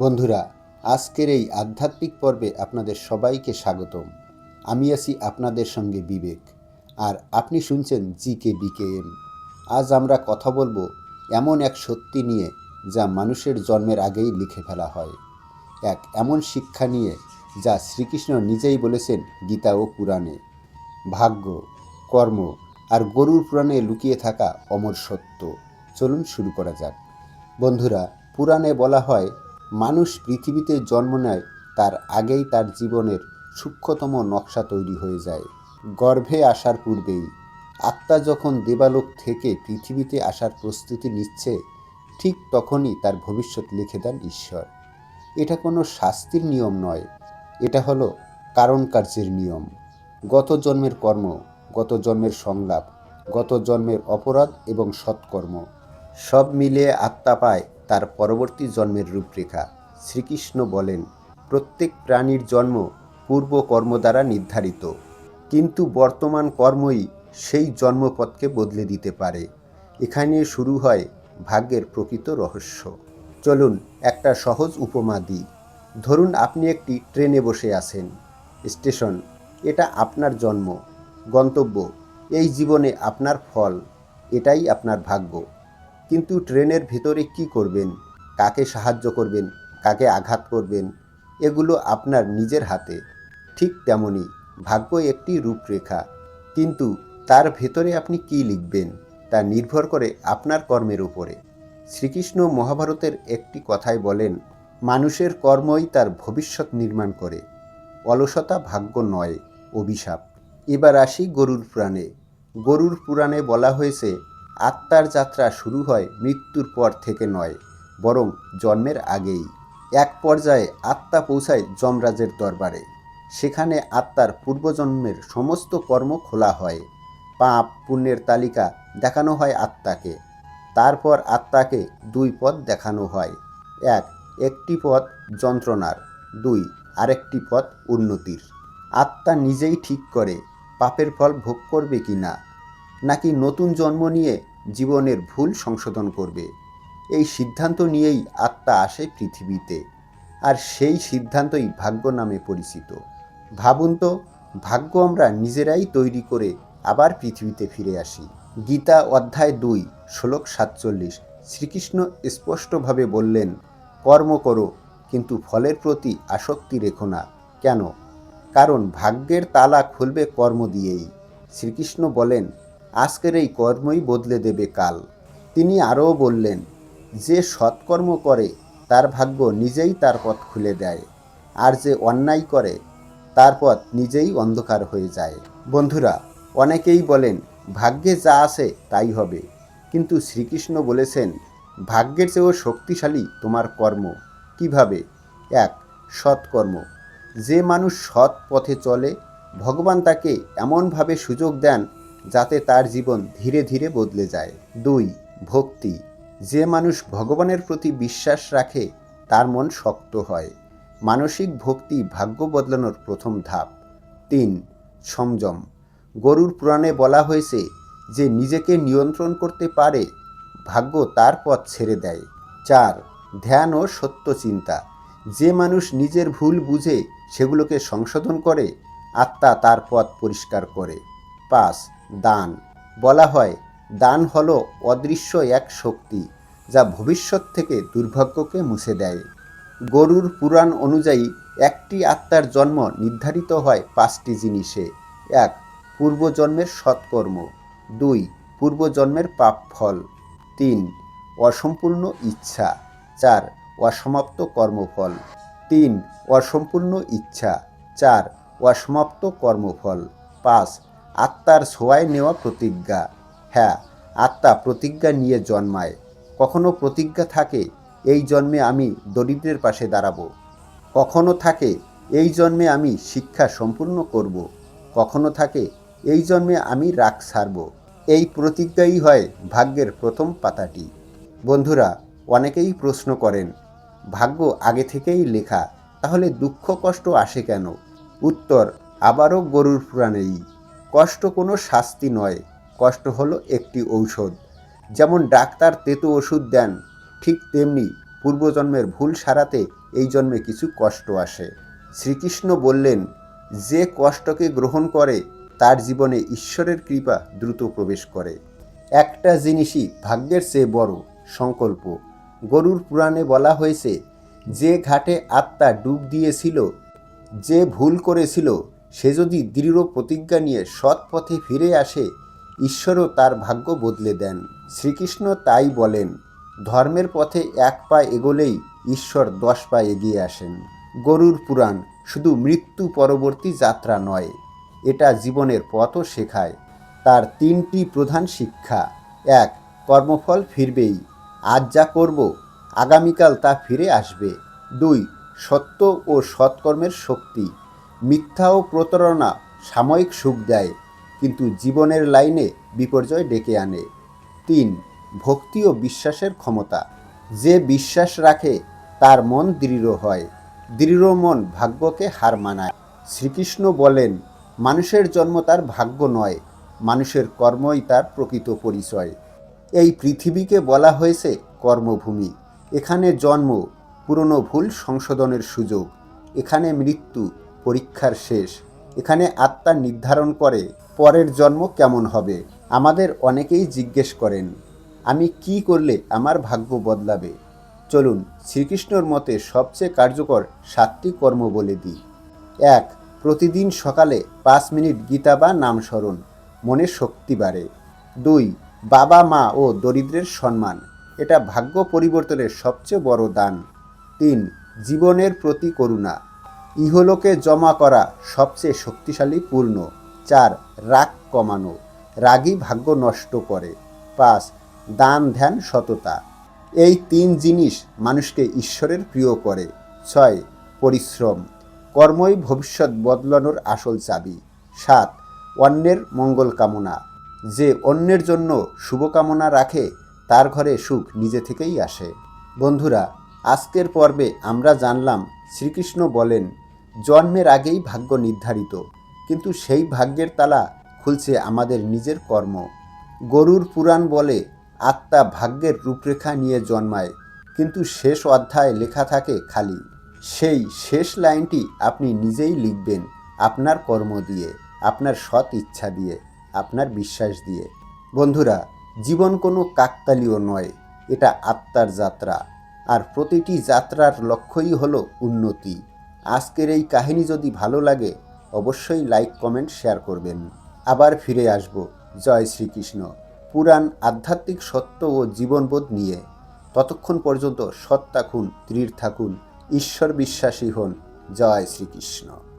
বন্ধুরা, আজকের এই আধ্যাত্মিক পর্বে আপনাদের সবাইকে স্বাগতম। আমি আছি আপনাদের সঙ্গে বিবেক, আর আপনি শুনছেন জি কে বিকেএম। আজ আমরা কথা বলব এমন এক সত্যি নিয়ে যা মানুষের জন্মের আগেই লিখে ফেলা হয়। এক এমন শিক্ষা নিয়ে যা শ্রীকৃষ্ণ নিজেই বলেছেন গীতা ও পুরাণে। ভাগ্য, কর্ম আর গরুর পুরাণে লুকিয়ে থাকা অমর সত্য। চলুন শুরু করা যাক। বন্ধুরা, পুরাণে বলা হয় মানুষ পৃথিবীতে জন্ম নেয়, তার আগেই তার জীবনের সূক্ষ্মতম নকশা তৈরি হয়ে যায়। গর্ভে আসার পূর্বেই আত্মা যখন দেবালোক থেকে পৃথিবীতে আসার প্রস্তুতি নিচ্ছে, ঠিক তখনই তার ভবিষ্যৎ লিখে দেন ঈশ্বর। এটা কোনো শাস্তির নিয়ম নয়, এটা হলো কারণ কার্যের নিয়ম। গত জন্মের কর্ম, গত জন্মের সংলাপ, গত জন্মের অপরাধ এবং সৎকর্ম, সব মিলিয়ে আত্মা পায় তার পরবর্তী জন্মের রূপরেখা। শ্রীকৃষ্ণ বলেন, প্রত্যেক প্রাণীর জন্ম পূর্ব কর্ম দ্বারা নির্ধারিত। কিন্তু বর্তমান কর্মই সেই জন্মপথকে বদলে দিতে পারে। এখানে শুরু হয় ভাগ্যের প্রকৃত রহস্য। চলুন একটা সহজ উপমা দিই। ধরুন আপনি একটি ট্রেনে বসে আছেন। স্টেশন, এটা আপনার জন্ম। গন্তব্য, এই জীবনে আপনার ফল, এটাই আপনার ভাগ্য। কিন্তু ট্রেনের ভিতরে কি করবেন? কাকে সাহায্য করবেন? কাকে আঘাত করবেন? এগুলো আপনার নিজের হাতে। ঠিক তেমনই ভাগ্য একটি রূপরেখা। কিন্তু তার ভেতরে আপনি কি লিখবেন তা নির্ভর করে আপনার কর্মের উপরে। শ্রীকৃষ্ণ মহাভারতের একটি কথায় বলেন, মানুষের কর্মই তার ভবিষ্যৎ নির্মাণ করে। অলসতা ভাগ্য নয়, অভিশাপ। এবার আসি গরুর পুরাণে। গরুর পুরাণে বলা হয়েছে আত্মার যাত্রা শুরু হয় মৃত্যুর পর থেকে নয়, বরং জন্মের আগেই। এক পর্যায়ে আত্মা পৌঁছায় যমরাজের দরবারে। সেখানে আত্মার পূর্বজন্মের সমস্ত কর্ম খোলা হয়। পাপ পুণ্যের তালিকা দেখানো হয় আত্মাকে। তারপর আত্মাকে দুই পথ দেখানো হয়। এক, একটি পথ যন্ত্রণার। দুই, আরেকটি পথ উন্নতির। আত্মা নিজেই ঠিক করে পাপের ফল ভোগ করবে কি না নাকি নতুন জন্ম নিয়ে জীবনের ভুল সংশোধন করবে? এই সিদ্ধান্ত নিয়েই আত্মা আসে পৃথিবীতে। আর সেই সিদ্ধান্তই ভাগ্য নামে পরিচিত। ভাবুন তো, ভাগ্য আমরা নিজেরাই তৈরি করে আবার পৃথিবীতে ফিরে আসি। গীতা অধ্যায় দুই, শ্লোক সাতচল্লিশ, শ্রীকৃষ্ণ স্পষ্টভাবে বললেন, কর্ম করো, কিন্তু ফলের প্রতি আসক্তি রেখো না। কেন? কারণ ভাগ্যের তালা খুলবে কর্ম দিয়েই। শ্রীকৃষ্ণ বলেন আজকের এই কর্মই বদলে দেবে কাল। তিনি আরও বললেন, যে সৎকর্ম করে, তার ভাগ্য নিজেই তার পথ খুলে দেয়। আর যে অন্যায় করে, তার পথ নিজেই অন্ধকার হয়ে যায়। বন্ধুরা, অনেকেই বলেন, ভাগ্যে যা আছে, তাই হবে। কিন্তু শ্রীকৃষ্ণ বলেছেন, ভাগ্যের চেয়েও শক্তিশালী তোমার কর্ম। কীভাবে? এক, সৎকর্ম। যে মানুষ সৎ পথে চলে, ভগবান তাকে এমনভাবে সুযোগ দেন যাতে তার জীবন ধীরে ধীরে বদলে যায়। দুই, ভক্তি। যে মানুষ ভগবানের প্রতি বিশ্বাস রাখে, তার মন শক্ত হয়। মানসিক ভক্তি ভাগ্য বদলানোর প্রথম ধাপ। তিন, সংযম। গরুর পুরাণে বলা হয়েছে, যে নিজেকে নিয়ন্ত্রণ করতে পারে, ভাগ্য তার পথ ছেড়ে দেয়। চার, ধ্যান ও সত্য চিন্তা। যে মানুষ নিজের ভুল বুঝে, সেগুলোকে সংশোধন করে, আত্মা তার পথ পরিষ্কার করে। পাঁচ দান। বলা হয়, দান হলো অদৃশ্য এক শক্তি যা ভবিষ্যৎ থেকে দুর্ভাগ্যকে মুছে দেয়। গরুর পুরাণ অনুযায়ী, একটি আত্মার জন্ম নির্ধারিত হয় পাঁচটি জিনিসে। এক, পূর্বজন্মের সৎকর্ম। দুই, পূর্বজন্মের পাপ ফল তিন, অসম্পূর্ণ ইচ্ছা। চার, অসমাপ্ত কর্মফল। তিন, অসম্পূর্ণ ইচ্ছা। চার, অসমাপ্ত কর্মফল। পাঁচ আত্মার ছোঁয়ায় নেওয়া প্রতিজ্ঞা। হ্যাঁ আত্মা প্রতিজ্ঞা নিয়ে জন্মায়। কখনো প্রতিজ্ঞা থাকে, এই জন্মে আমি দরিদ্রের পাশে দাঁড়াবো। কখনো থাকে, এই জন্মে আমি শিক্ষা সম্পূর্ণ করব। কখনো থাকে, এই জন্মে আমি রাগ ছাড়ব এই প্রতিজ্ঞাই হয় ভাগ্যের প্রথম পাতাটি। বন্ধুরা, অনেকেই প্রশ্ন করেন, ভাগ্য আগে থেকেই লেখা, তাহলে দুঃখ কষ্ট আসে কেন? উত্তর, আবারও গরুর পুরাণেই। কষ্ট কোনো শাস্তি নয়। কষ্ট হলো একটি ঔষধ। যেমন ডাক্তার তেতো ওষুধ দেন, ঠিক তেমনি পূর্বজন্মের ভুল সারাতে এই জন্মে কিছু কষ্ট আসে। শ্রীকৃষ্ণ বললেন, যে কষ্টকে গ্রহণ করে, তার জীবনে ঈশ্বরের কৃপা দ্রুত প্রবেশ করে। একটা জিনিসই ভাগ্যের চেয়ে বড় সংকল্প। গরুর পুরাণে বলা হয়েছে, যে ঘাটে আত্মা ডুব দিয়েছিল, যে ভুল করেছিল সে যদি দৃঢ় প্রতিজ্ঞা নিয়ে সৎ পথে ফিরে আসে, ঈশ্বরও তার ভাগ্য বদলে দেন। শ্রীকৃষ্ণ তাই বলেন, ধর্মের পথে এক পা এগোলেই ঈশ্বর দশ পা এগিয়ে আসেন। গরুর পুরাণ, শুধু মৃত্যু পরবর্তী যাত্রা নয়, এটা জীবনের পথও শেখায়। তার তিনটি প্রধান শিক্ষা, এক, কর্মফল ফিরবেই, আজ যা করব, আগামীকাল তা ফিরে আসবে। দুই, সত্য ও সৎকর্মের শক্তি। মিথ্যা ও প্রতারণা সাময়িক সুখ দেয়, কিন্তু জীবনের লাইনে বিপর্যয় ডেকে আনে। তিন, ভক্তি ও বিশ্বাসের ক্ষমতা। যে বিশ্বাস রাখে, তার মন দৃঢ় হয়। দৃঢ় মন ভাগ্যকে হার মানায়। শ্রীকৃষ্ণ বলেন, মানুষের জন্ম তার ভাগ্য নয়, মানুষের কর্মই তার প্রকৃত পরিচয়। এই পৃথিবীকে বলা হয়েছে কর্মভূমি। এখানে জন্ম, পুরনো ভুল সংশোধনের সুযোগ। এখানে মৃত্যু পরীক্ষার শেষ। এখানে আত্মা নির্ধারণ করে পরের জন্ম কেমন হবে। আমাদের অনেকেই জিজ্ঞেস করেন, আমি কি করলে আমার ভাগ্য বদলাবে? চলুন, শ্রীকৃষ্ণর মতে সবচেয়ে কার্যকর সাতটি কর্ম বলে দিই। এক, প্রতিদিন সকালে পাঁচ মিনিট গীতা বা নাম স্মরণ, মনে শক্তি বাড়ে। দুই, বাবা, মা ও দরিদ্রের সম্মান, এটা ভাগ্য পরিবর্তনের সবচেয়ে বড় দান। তিন, জীবনের প্রতি করুণা ইহলোকে জমা করা সবচেয়ে শক্তিশালী পূর্ণ। চার, রাগ কমানো। রাগই ভাগ্য নষ্ট করে। পাঁচ, দান ধ্যান সততা। এই তিন জিনিস মানুষকে ঈশ্বরের প্রিয় করে। ছয়, পরিশ্রম। কর্মই ভবিষ্যৎ বদলানোর আসল চাবি। সাত, অন্যের মঙ্গল কামনা। যে অন্যের জন্য শুভকামনা রাখে, তার ঘরে সুখ নিজে থেকেই আসে। বন্ধুরা, আজকের পর্বে আমরা জানলাম শ্রীকৃষ্ণ বলেন জন্মের আগেই ভাগ্য নির্ধারিত, কিন্তু সেই ভাগ্যের তালা খুলছে আমাদের নিজের কর্ম। গরুর পুরাণ বলে, আত্মা ভাগ্যের রূপরেখা নিয়ে জন্মায়, কিন্তু শেষ অধ্যায় লেখা থাকে খালি। সেই শেষ লাইনটি আপনি নিজেই লিখবেন আপনার কর্ম দিয়ে, আপনার সৎ ইচ্ছা দিয়ে, আপনার বিশ্বাস দিয়ে। বন্ধুরা, জীবন কোনো কাকতালীয় নয়, এটা আত্মার যাত্রা, আর প্রতিটি যাত্রার লক্ষ্যই হলো উন্নতি। আজকের এই কাহিনী যদি ভালো লাগে, অবশ্যই লাইক, কমেন্ট, শেয়ার করবেন। আবার ফিরে আসব। জয় শ্রীকৃষ্ণ। পুরাণ আধ্যাত্মিক সত্য ও জীবনবোধ নিয়ে। ততক্ষণ পর্যন্ত সৎ থাকুন, দৃঢ় থাকুন, ঈশ্বর বিশ্বাসী হন। জয় শ্রীকৃষ্ণ।